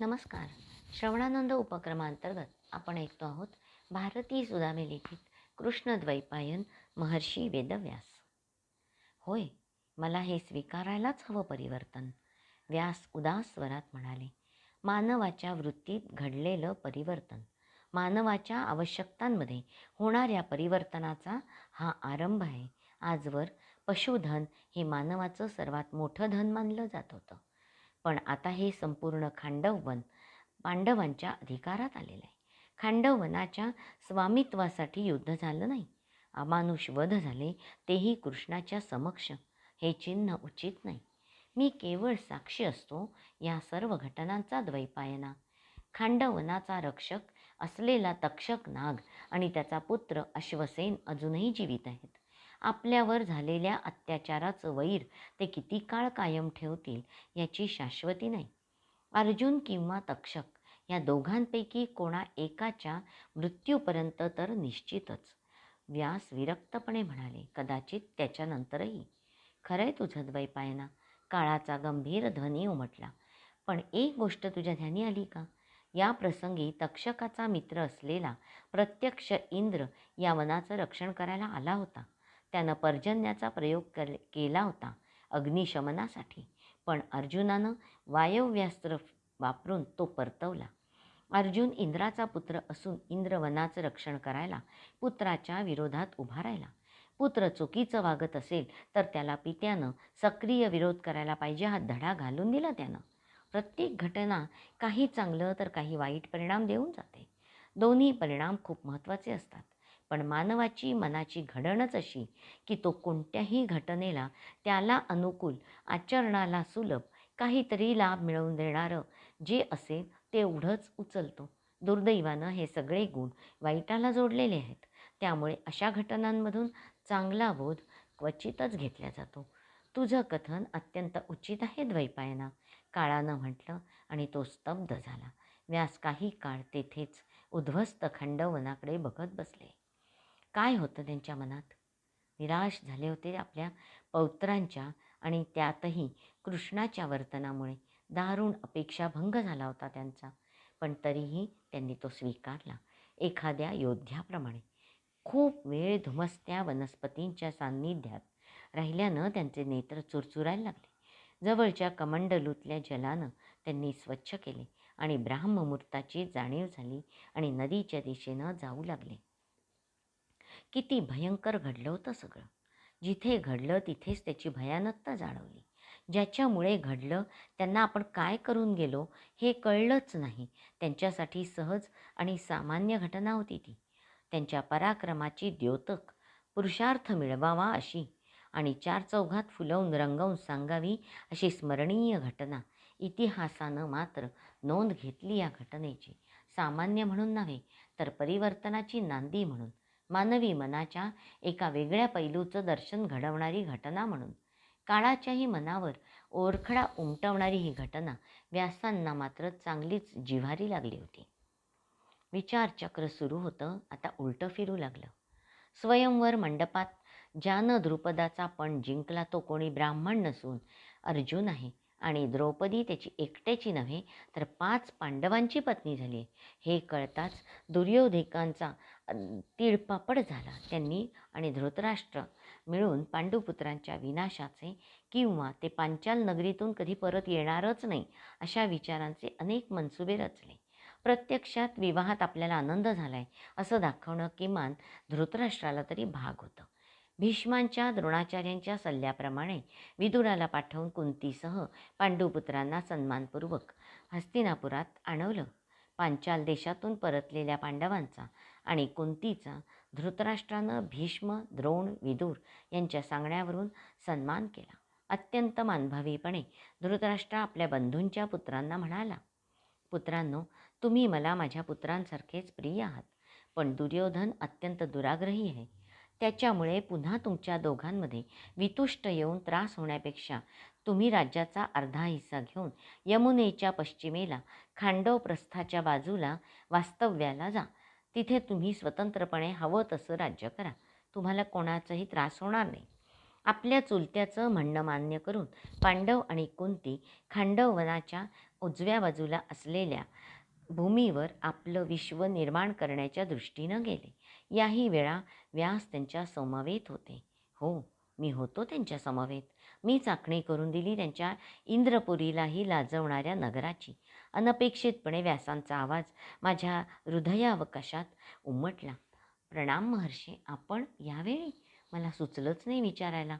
नमस्कार. श्रवणानंद उपक्रमांतर्गत आपण ऐकतो आहोत भारतीय सुदामे लिखित कृष्णद्वैपायन महर्षी वेदव्यास. होय मला हे स्वीकारायलाच हवं परिवर्तन. व्यास उदास स्वरात म्हणाले मानवाच्या वृत्तीत घडलेलं परिवर्तन. मानवाच्या आवश्यकतांमध्ये होणाऱ्या परिवर्तनाचा हा आरंभ आहे. आजवर पशुधन हे मानवाचं सर्वात मोठं धन मानलं जात होतं. पण आता हे संपूर्ण खांडववन पांडवांच्या अधिकारात आलेलं आहे. खांडववनाच्या स्वामित्वासाठी युद्ध झालं नाही. अमानुष वध झाले तेही कृष्णाच्या समक्ष. हे चिन्ह उचित नाही. मी केवळ साक्षी असतो या सर्व घटनांचा द्वैपायना. खांडवनाचा रक्षक असलेला तक्षक नाग आणि त्याचा पुत्र अश्वसेन अजूनही जीवित आहेत. आपल्यावर झालेल्या अत्याचाराचं वैर ते किती काळ कायम ठेवतील याची शाश्वती नाही. अर्जुन किंवा तक्षक या दोघांपैकी कोणा एकाच्या मृत्यूपर्यंत तर निश्चितच. व्यास विरक्तपणे म्हणाले कदाचित त्याच्यानंतरही. खरंय तुझं द्वैपायना. काळाचा गंभीर ध्वनी उमटला. पण एक गोष्ट तुझ्या ध्यानी आली का? या प्रसंगी तक्षकाचा मित्र असलेला प्रत्यक्ष इंद्र या वनाचं रक्षण करायला आला होता. त्यानं पर्जन्याचा प्रयोग कर केला होता अग्निशमनासाठी. पण अर्जुनानं वायव्यास्त्र वापरून तो परतवला. अर्जुन इंद्राचा पुत्र असून इंद्रवनाचं रक्षण करायला पुत्राच्या विरोधात उभा राहिला. पुत्र चुकीचं वागत असेल तर त्याला पित्यानं सक्रिय विरोध करायला पाहिजे हा धडा घालून दिला त्यानं. प्रत्येक घटना काही चांगलं तर काही वाईट परिणाम देऊन जाते. दोन्ही परिणाम खूप महत्त्वाचे असतात. पण मानवाची मनाची घडणच अशी की तो कोणत्याही घटनेला त्याला अनुकूल आचरणाला सुलभ काहीतरी लाभ मिळवून देणारं जे असेल तेवढंच उचलतो. दुर्दैवानं हे सगळे गुण वाईटाला जोडलेले आहेत. त्यामुळे अशा घटनांमधून चांगला बोध क्वचितच घेतला जातो. तुझं कथन अत्यंत उचित आहे द्वैपायना काळानं म्हटलं आणि तो स्तब्ध झाला. व्यास काही काळ तेथेच उद्ध्वस्त खंडवनाकडे बघत बसले. काय होतं त्यांच्या मनात? निराश झाले होते आपल्या पौत्रांच्या आणि त्यातही कृष्णाच्या वर्तनामुळे. दारुण अपेक्षाभंग झाला होता त्यांचा पण तरीही त्यांनी तो स्वीकारला एखाद्या योद्ध्याप्रमाणे. खूप वेळ धुमसत्या वनस्पतींच्या सान्निध्यात राहिल्यानं त्यांचे नेत्र चुरचुरायला लागले. जवळच्या कमंडलूतल्या जलानं त्यांनी स्वच्छ केले आणि ब्राह्ममुहूर्ताची जाणीव झाली आणि नदीच्या दिशेनं जाऊ लागले. किती भयंकर घडलं होतं सगळं. जिथे घडलं तिथेच त्याची भयानकता जाणवली. ज्याच्यामुळे घडलं त्यांना आपण काय करून गेलो हे कळलंच नाही. त्यांच्यासाठी सहज आणि सामान्य घटना होती ती. त्यांच्या पराक्रमाची द्योतक पुरुषार्थ मिळवावा अशी आणि चार चौघात फुलवून रंगवून सांगावी अशी स्मरणीय घटना. इतिहासानं मात्र नोंद घेतली या घटनेची. सामान्य म्हणून नव्हे तर परिवर्तनाची नांदी म्हणून. मानवी मनाच्या एका वेगळ्या पैलूचं दर्शन घडवणारी घटना म्हणून. काळाच्याही मनावर ओरखडा उमटवणारी ही घटना व्यासांना मात्र चांगलीच जिव्हारी लागली होती. विचारचक्र सुरू होतं आता उलटं फिरू लागलं. स्वयंवर मंडपात ज्यानं द्रुपदाचा पण जिंकला तो कोणी ब्राह्मण नसून अर्जुन आहे. आणि द्रौपदी त्याची एकट्याची नव्हे तर पाच पांडवांची पत्नी झाली. हे कळताच दुर्योधकांचा तिळपापड झाला. त्यांनी आणि धृतराष्ट्र मिळून पांडुपुत्रांच्या विनाशाचे किंवा ते पांचाल नगरीतून कधी परत येणारच नाही अशा विचारांचे अनेक मनसुबे रचले. प्रत्यक्षात विवाहात आपल्याला आनंद झाला आहे असं दाखवणं किमान धृतराष्ट्राला तरी भाग होतं. भीष्मांच्या द्रोणाचार्यांच्या सल्ल्याप्रमाणे विदुराला पाठवून कुंतीसह पांडुपुत्रांना सन्मानपूर्वक हस्तिनापुरात आणवलं. पांचाल देशातून परतलेल्या पांडवांचा आणि कुंतीचा धृतराष्ट्रानं भीष्म द्रोण विदूर यांच्या सांगण्यावरून सन्मान केला. अत्यंत मानभावीपणे धृतराष्ट्र आपल्या बंधूंच्या पुत्रांना म्हणाला पुत्रांनो तुम्ही मला माझ्या पुत्रांसारखेच प्रिय आहात पण दुर्योधन अत्यंत दुराग्रही आहे. त्याच्यामुळे पुन्हा तुमच्या दोघांमध्ये वितुष्ट येऊन त्रास होण्यापेक्षा तुम्ही राज्याचा अर्धा हिस्सा घेऊन यमुनेच्या पश्चिमेला खांडव प्रस्थाच्या बाजूला वास्तव्याला जा. तिथे तुम्ही स्वतंत्रपणे हवं तसं राज्य करा. तुम्हाला कोणाचाही त्रास होणार नाही. आपल्या चुलत्याचं म्हणणं मान्य करून पांडव आणि कुंती खांडववनाच्या उजव्या बाजूला असलेल्या भूमीवर आपलं विश्व निर्माण करण्याच्या दृष्टीनं गेले. याही वेळा व्यास त्यांच्या समवेत होते. हो मी होतो त्यांच्या समवेत. मी चाकणी करून दिली त्यांच्या इंद्रपुरीलाही लाजवणाऱ्या नगराची. अनपेक्षितपणे व्यासांचा आवाज माझ्या हृदयावकाशात उमटला. प्रणाम महर्षी आपण यावेळी? मला सुचलंच नाही विचारायला.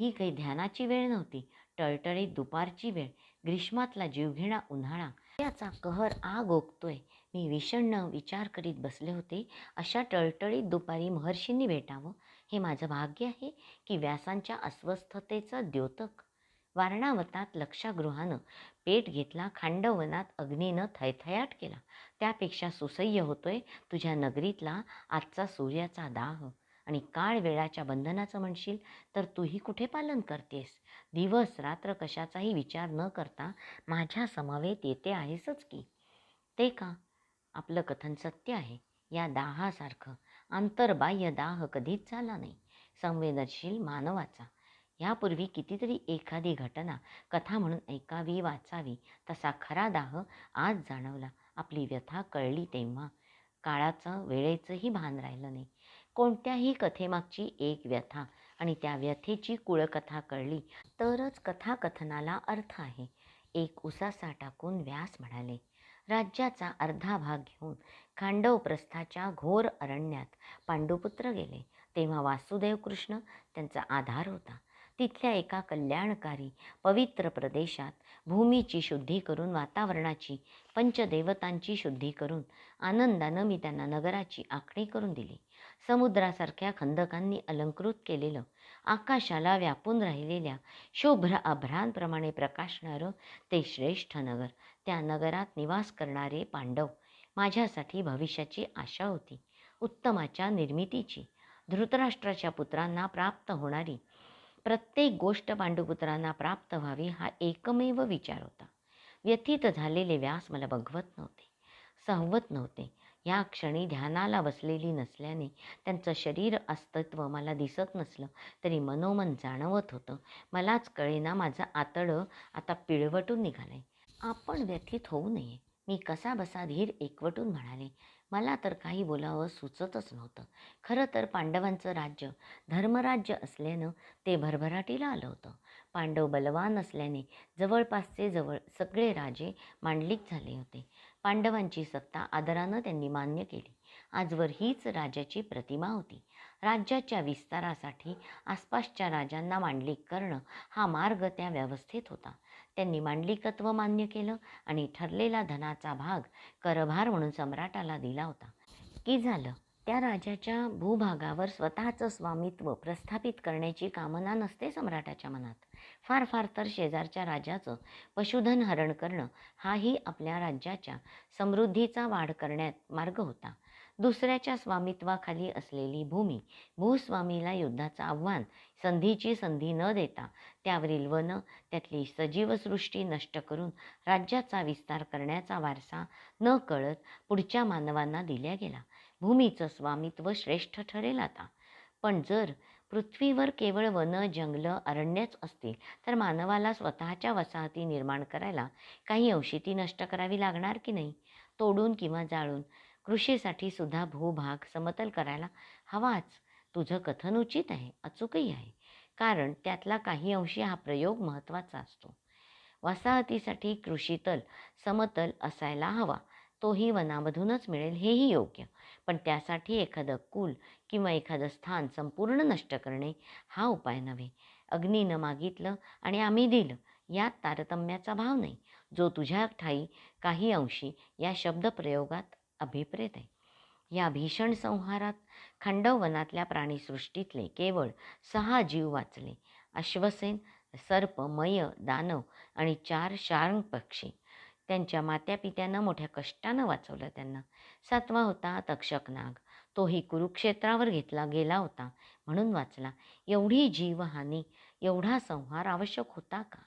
ही काही ध्यानाची वेळ नव्हती. टळटळीत दुपारची वेळ. ग्रीष्मातला जीवघेणा उन्हाळा. याचा कहर आग ओकतोय. मी विषण्ण विचार करीत बसले होते. अशा टळटळीत दुपारी महर्षींनी भेटावं. हे माझं भाग्य आहे की व्यासांच्या अस्वस्थतेचं द्योतक. वारणावतात लक्षागृहानं. पेट घेतला खांडवनात अग्नीनं थैथयाट केला. त्यापेक्षा सुसह्य होतोय. तुझ्या नगरीतला आजचा सूर्याचा दाह. आणि काळ वेळाच्या बंधनाचं म्हणशील तर तूही कुठे पालन करतेस? दिवस रात्र कशाचाही विचार न करता माझ्या समवेत येते आहेसच की. ते का? आपलं कथन सत्य आहे. या दाहासारखं आंतरबाह्य दाह कधीच झाला नाही. संवेदनशील मानवाचा. यापूर्वी कितीतरी एखादी घटना कथा म्हणून ऐकावी वाचावी तसा खरा दाह आज जाणवला. आपली व्यथा कळली तेव्हा काळाचं वेळेचंही भान राहिलं नाही. कोणत्याही कथेमागची एक व्यथा आणि त्या व्यथेची कुळकथा कळली तरच कथाकथनाला अर्थ आहे. एक उसासा टाकून व्यास म्हणाले राज्याचा अर्धा भाग घेऊन खांडव प्रस्थाच्या घोर अरण्यात पांडुपुत्र गेले. तेव्हा वासुदेव कृष्ण त्यांचा आधार होता. तिथल्या एका कल्याणकारी पवित्र प्रदेशात भूमीची शुद्धी करून वातावरणाची पंचदेवतांची शुद्धी करून आनंदानं मी त्यांना नगराची आखणी करून दिली. समुद्रासारख्या खंदकांनी अलंकृत केलेलं आकाशाला व्यापून राहिलेल्या शुभ्र अभ्रांप्रमाणे प्रकाशणारं ते श्रेष्ठ नगर त्या नगरात निवास करणारे पांडव माझ्यासाठी भविष्याची आशा होती. उत्तमाच्या निर्मितीची धृतराष्ट्राच्या पुत्रांना प्राप्त होणारी प्रत्येक गोष्ट पांडुपुत्रांना प्राप्त व्हावी हा एकमेव विचार होता. व्यथित झालेले व्यास मला बघवत नव्हते सहवत नव्हते. या क्षणी ध्यानाला बसलेली नसल्याने त्यांचं शरीर अस्तित्व मला दिसत नसलं तरी मनोमन जाणवत होतं. मलाच कळेना माझं आतडं आता पिळवटून निघालंय. आपण व्यथित होऊ नये. मी कसा बसा धीर एकवटून म्हणाले मला तर काही बोलावं सुचतच नव्हतं. खरं तर पांडवांचं राज्य धर्मराज्य असल्यानं ते भरभराटीला आलं होतं. पांडव बलवान असल्याने जवळपासचे जवळ सगळे राजे मांडलिक झाले होते. पांडवांची सत्ता आदरानं त्यांनी मान्य केली. आजवर हीच राजाची प्रतिमा होती. राज्याच्या विस्तारासाठी आसपासच्या राजांना मांडलिक करणं हा मार्ग त्या व्यवस्थेत होता. त्यांनी मांडलिकत्व मान्य केलं आणि ठरलेला धनाचा भाग करभार म्हणून सम्राटाला दिला होता. की झालं? त्या राजाच्या भूभागावर स्वतःचं स्वामित्व प्रस्थापित करण्याची कामना नसते सम्राटाच्या मनात. फार फार तर शेजारच्या राजाचं पशुधन हरण करणं हाही आपल्या राज्याच्या समृद्धीचा वाढ करण्यात मार्ग होता. दुसऱ्याच्या स्वामित्वाखाली असलेली भूमी भूस्वामीला युद्धाचं आव्हान संधीची संधी न देता त्यावरील वन त्यातली सजीवसृष्टी नष्ट करून राज्याचा विस्तार करण्याचा वारसा न कळत पुढच्या मानवांना दिल्या गेला. भूमीचं स्वामित्व श्रेष्ठ ठरेल आता. पण जर पृथ्वीवर केवळ वन जंगलं अरण्यच असतील तर मानवाला स्वतःच्या वसाहती निर्माण करायला काही अंशी ती नष्ट करावी लागणार की नाही? तोडून किंवा जाळून कृषीसाठी सुद्धा भूभाग समतल करायला हवाच. तुझं कथन उचित आहे अचूकही आहे. कारण त्यातला काही अंशी हा प्रयोग महत्त्वाचा असतो. वसाहतीसाठी कृषीतल समतल असायला हवा. तोही वनामधूनच मिळेल हेही योग्य. पण त्यासाठी एखादं कुल किंवा एखादं स्थान संपूर्ण नष्ट करणे हा उपाय नव्हे. अग्नीनं मागितलं आणि आम्ही दिलं यात तारतम्याचा भाव नाही. जो तुझ्या ठाई काही अंशी या शब्दप्रयोगात अभिप्रेत आहे. या भीषण संहारात खंडव वनातल्या प्राणीसृष्टीतले केवळ सहा जीव वाचले. अश्वसेन सर्प मय दानव आणि चार शार्ंग पक्षी. त्यांच्या मात्यापित्यानं मोठ्या कष्टानं वाचवलं त्यांना. सातवा होता तक्षक नाग तोही कुरुक्षेत्रावर घेतला गेला होता म्हणून वाचला. एवढी जीवहानी एवढा संहार आवश्यक होता का?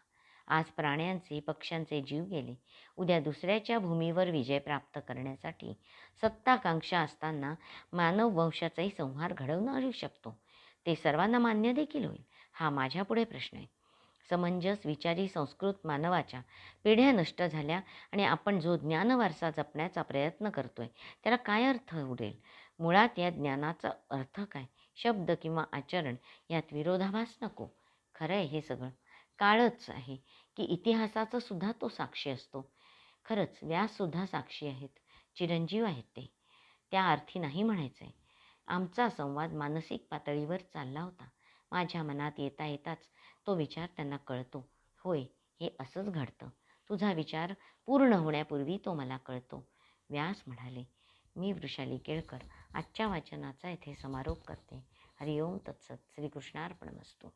आज प्राण्यांचे पक्ष्यांचे जीव गेले. उद्या दुसऱ्याच्या भूमीवर विजय प्राप्त करण्यासाठी सत्ताकांक्षा असताना मानव वंशाचाही संहार घडवणं आणू शकतो. ते सर्वांना मान्य देखील होईल हा माझ्यापुढे प्रश्न आहे. समंजस विचारी संस्कृत मानवाच्या पिढ्या नष्ट झाल्या आणि आपण जो ज्ञानवारसा जपण्याचा प्रयत्न करतोय त्याला काय अर्थ उरेल मुळात या ज्ञानाचा अर्थ काय? शब्द किंवा आचरण यात विरोधाभास नको. खरं आहे हे सगळं. काळच आहे की इतिहासाचा सुद्धा तो साक्षी असतो. खरंच व्याससुद्धा साक्षी आहेत चिरंजीव आहेत ते. त्या अर्थी नाही म्हणायचं आहे आमचा संवाद मानसिक पातळीवर चालला होता. माझ्या मनात येता येताच तो विचार त्यांना कळतो. होय हे असंच घडतं. तुझा विचार पूर्ण होण्यापूर्वी तो मला कळतो. व्यास म्हणाले मी वृषाली केळकर आजच्या वाचनाचा इथे समारोप करते. हरिओम तत्सत. श्रीकृष्णार्पण वस्तू